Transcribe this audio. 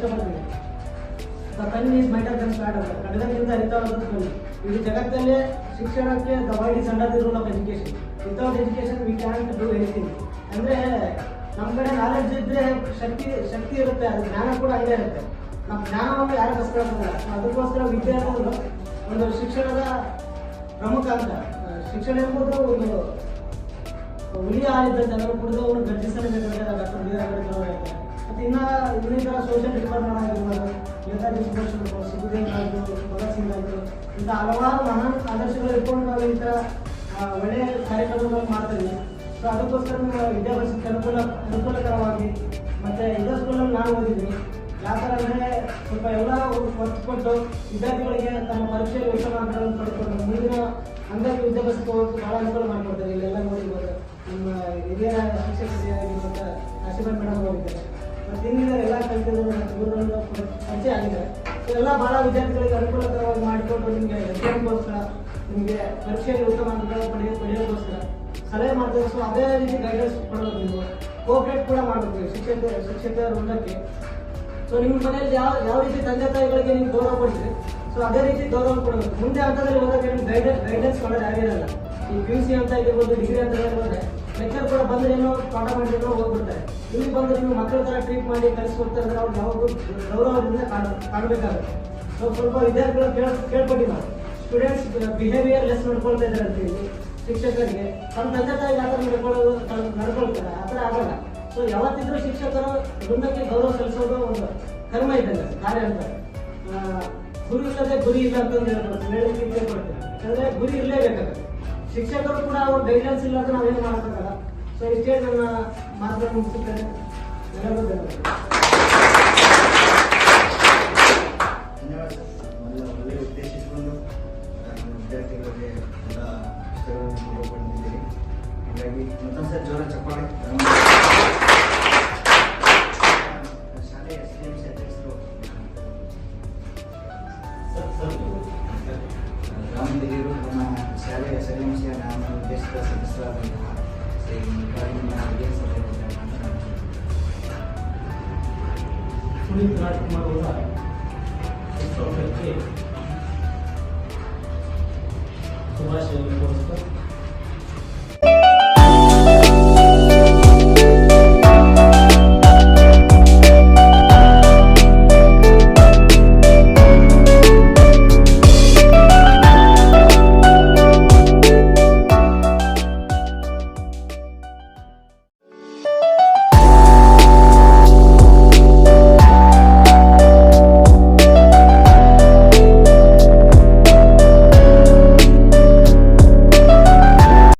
ಅರಿತ ಬಂದಿದೆ the is better than pad ಅಂತ. ಕಡಗದಿಂದ ಅರಿತವಾದ ಬನ್ನಿ ಇಡೀ ಜಗತ್ತಲ್ಲೇ ಶಿಕ್ಷಣಕ್ಕೆ the world is under the rule of education without education we can do anything ಅಂದರೆ ನಮ್ಮ ಕಡೆ ನಾಲೆಡ್ಜ್ ಇದ್ರೆ ಶಕ್ತಿ ಶಕ್ತಿ ಇರುತ್ತೆ, ಅದು ಜ್ಞಾನ ಕೂಡ ಅಲ್ಲೇ ಇರುತ್ತೆ. ನಮ್ಮ ಜ್ಞಾನವನ್ನು ಯಾರು ಕಸ್ಕೊಳ್ಳೋದಿಲ್ಲ ಅದಕ್ಕೋಸ್ಕರ ವಿದ್ಯೆ ಅನ್ನೋದು ಒಂದು ಶಿಕ್ಷಣದ ಪ್ರಮುಖ ಅಂತ ಶಿಕ್ಷಣ ಎಂಬುದು ಒಂದು ಹುಲಿ ಹಾಲಿದ್ದಂತೆ ಎಲ್ಲರೂ ಕುಡಿದವರು ಗರ್ಜಿಸಲೇಬೇಕಾದ್ರೆ ಡಾಕ್ಟರ್ ಬಿ ಆರ್ ಅಂಬೇಡ್ಕರ್ ಅವರು ಹೇಳ್ತಾರೆ. ಮತ್ತೆ ಇನ್ನ ಇನ್ನಿತರ ಸೋಷಿಯಲ್ ಡಿಪಾರ್ಟ್ಮೆಂಟ್ ಆಗಿರ್ಬೋದು ನೇತಾಜಿ ಸುಭಾಷ್ ಚಂದ್ರ ಬೋಸ್ ಸುಖದೇವ್ ಆಯ್ತು ಭಗತ್ ಸಿಂಗ್ ಇಂಥ ಹಲವಾರು ಮಹಾನ್ ಆದರ್ಶಗಳು ಇಟ್ಕೊಂಡು ನಾವು ಈ ಥರ ಒಳ್ಳೆಯ ಕಾರ್ಯಕ್ರಮಗಳನ್ನು ಮಾಡ್ತೀವಿ ಸೊ ಅದಕ್ಕೋಸ್ಕರ ನಮ್ಮ ವಿದ್ಯಾಭ್ಯಾಸಕ್ಕೆ ಅನುಕೂಲ, ಅನುಕೂಲಕರವಾಗಿ ಮತ್ತು ಇದೇ ಸ್ಕೂಲಲ್ಲಿ ನಾನು ಓದಿದ್ದೀನಿ. ಯಾವ ಥರ ಅಂದರೆ ಸ್ವಲ್ಪ ಎಲ್ಲ ಒತ್ತು ಕೊಟ್ಟು ವಿದ್ಯಾರ್ಥಿಗಳಿಗೆ ತಮ್ಮ ಪರೀಕ್ಷೆಯಲ್ಲಿ ಉತ್ತಮ ಅಂಕಗಳನ್ನು ಪಡೆದುಕೊಂಡು ಮುಂದಿನ ಹಂಗಾಗಿ ವಿದ್ಯಾಭ್ಯಾಸಕ್ಕೆ ಹೋಗೋಕೆ ಭಾಳ ಅನುಕೂಲ ಮಾಡಿಕೊಡ್ತಾರೆ. ಇಲ್ಲೆಲ್ಲ ನೋಡಿರ್ಬೋದು. ನಮ್ಮ ಹಿರಿಯ ಆಗಿರ್ಬೋದು, ಆಶೀರ್ವಾದ ಮೇಡಮ್ ಹೋಗಿದ್ದಾರೆ ಹಿಂದಿನ ಎಲ್ಲ ಕಲಿತಿದ್ರು ಗುರುಗಳು ಪರಿಚಯ ಆಗಿದೆ. ಸೊ ಎಲ್ಲ ಭಾಳ ವಿದ್ಯಾರ್ಥಿಗಳಿಗೆ ಅನುಕೂಲಕರವಾಗಿ ಮಾಡಿಕೊಂಡು ನಿಮಗೆ ಎಕ್ಸಾಮ್ಗೋಸ್ಕರ ನಿಮಗೆ ಪರೀಕ್ಷೆಯಲ್ಲಿ ಉತ್ತಮ ಅಂಕ ಪಡೆಯ ಪಡೆಯೋಕ್ಕೋಸ್ಕರ ಸಲಹೆ ಮಾಡ್ತಾರೆ. ಸೊ ಅದೇ ರೀತಿ ಗೈಡೆನ್ಸ್ ಕೊಡೋದು ನೀವು. ಕೋಆಪ್ರೇಟ್ ಕೂಡ ಮಾಡಬೇಕು ಶಿಕ್ಷಕ ಶಿಕ್ಷಕರ ವೃಂದಕ್ಕೆ ಸೊ ನಿಮ್ಮ ಮನೆಯಲ್ಲಿ ಯಾವ ಯಾವ ರೀತಿ ತಂದೆ ತಾಯಿಗಳಿಗೆ ನೀವು ಗೌರವ ಕೊಡ್ತೀರಿ? ಸೊ ಅದೇ ರೀತಿ ಗೌರವ ಕೊಡಬೇಕು ಮುಂದೆ ಹಂತದಲ್ಲಿ ಹೋದಾಗ ನಿಮ್ಗೆ ಗೈಡೆನ್ಸ್ ಗೈಡೆನ್ಸ್ ಮಾಡೋದು ಯಾರಿರಲ್ಲ ಈ ಪಿ ಯು ಸಿ ಅಂತ ಇರ್ಬೋದು ಡಿಗ್ರಿ ಅಂತ ಇರ್ಬೋದು ಲೆಕ್ಚರ್ ಕೂಡ ಬಂದ್ರೆ ಏನೋ ಪಾಠ ಮಾಡಿದ್ರು ಹೋಗ್ಬಿಡ್ತಾರೆ. ಇಲ್ಲಿ ಬಂದ್ರೆ ನೀವು ಮಕ್ಕಳ ಥರ ಟ್ರೀಟ್ ಮಾಡಿ ಕಲಿಸ್ಕೊಡ್ತಾರೆ ಅಂದ್ರೆ ಅವ್ರು ಯಾವಾಗ ಗೌರವದಿಂದ ಕಾಣ, ಕಾಣಬೇಕಾಗುತ್ತೆ. ಸೊ, ಸ್ವಲ್ಪ ವಿದ್ಯಾರ್ಥಿಗಳು ಕೇಳ ಕೇಳ್ಕೊಡಿ ನಾವು ಸ್ಟೂಡೆಂಟ್ಸ್ ಬಿಹೇವಿಯರ್ ಲೆಸ್ ನೋಡ್ಕೊಳ್ತಾ ಇದ್ದಾರೆ ಅಂತ ಹೇಳಿ ಶಿಕ್ಷಕರಿಗೆ. ತಮ್ಮ ತಂದೆ ತಾಯಿ ಆ ಥರ ನಡ್ಕೊಳ್ಳೋದು ನಡ್ಕೊಳ್ತಾರೆ. ಆ ಥರ ಆಗಲ್ಲ. ಸೊ ಯಾವತ್ತಿದ್ರೂ ಶಿಕ್ಷಕರು ವೃಂದಕ್ಕೆ ಗೌರವ ಸಲ್ಲಿಸೋದು ಒಂದು ಕರ್ಮ ಇದ್ದಂಗೆ ಕಾರ್ಯ ಅಂತ. ಗುರಿ ಇಲ್ಲದೆ ಗುರಿ ಇಲ್ಲ ಅಂತಂದು ಹೇಳ್ಕೊಡ್ತೀನಿ. ಹೇಳಿ ಇಚ್ಛೆ ಯಾಕಂದರೆ ಯಾಕಂದ್ರೆ ಗುರಿ ಇರಲೇಬೇಕಾಗುತ್ತೆ. ಶಿಕ್ಷಕರು ಕೂಡ ಅವ್ರ ಗೈಡೆನ್ಸ್ ಇಲ್ಲ ಅಂತ ನಾವೇನು ಮಾಡೋಕ್ಕಾಗಲ್ಲ. ಸೊ ಇಷ್ಟೇ ನನ್ನ ಮಾತುಗಳನ್ನು ಮುಗಿಸುತ್ತೇನೆ ಧನ್ಯವಾದ. ಮೊದಲ ಒಳ್ಳೆಯ ಉದ್ದೇಶ ಇಟ್ಕೊಂಡು ನಾನು ವಿದ್ಯಾರ್ಥಿಗಳಿಗೆ ಎಲ್ಲ ಪುಸ್ತಕಗಳನ್ನು ಕೊಟ್ಟಿದ್ದೀರಿ ಹೀಗಾಗಿ ಮತ್ತೊಂದು ಸರ್ ಜೋರ ಚಪ್ಪಾಳೆ. ಶಾಲೆಯ ಎಸ್ ಡಿ ಎಂ ಸಿ ಅಧ್ಯಕ್ಷರು. ಗ್ರಾಮ ಹಿರಿಯರು ನಮ್ಮ ಶಾಲೆಯ ಎಸ್ ಡಿ ಎಂ ಸಿಯ ನಾನು ಉದ್ದೇಶಿತ ಸದಸ್ಯರಾದಂತಹ पुनीत राजकुमार ओझा सुभाष चंद्र बोसकर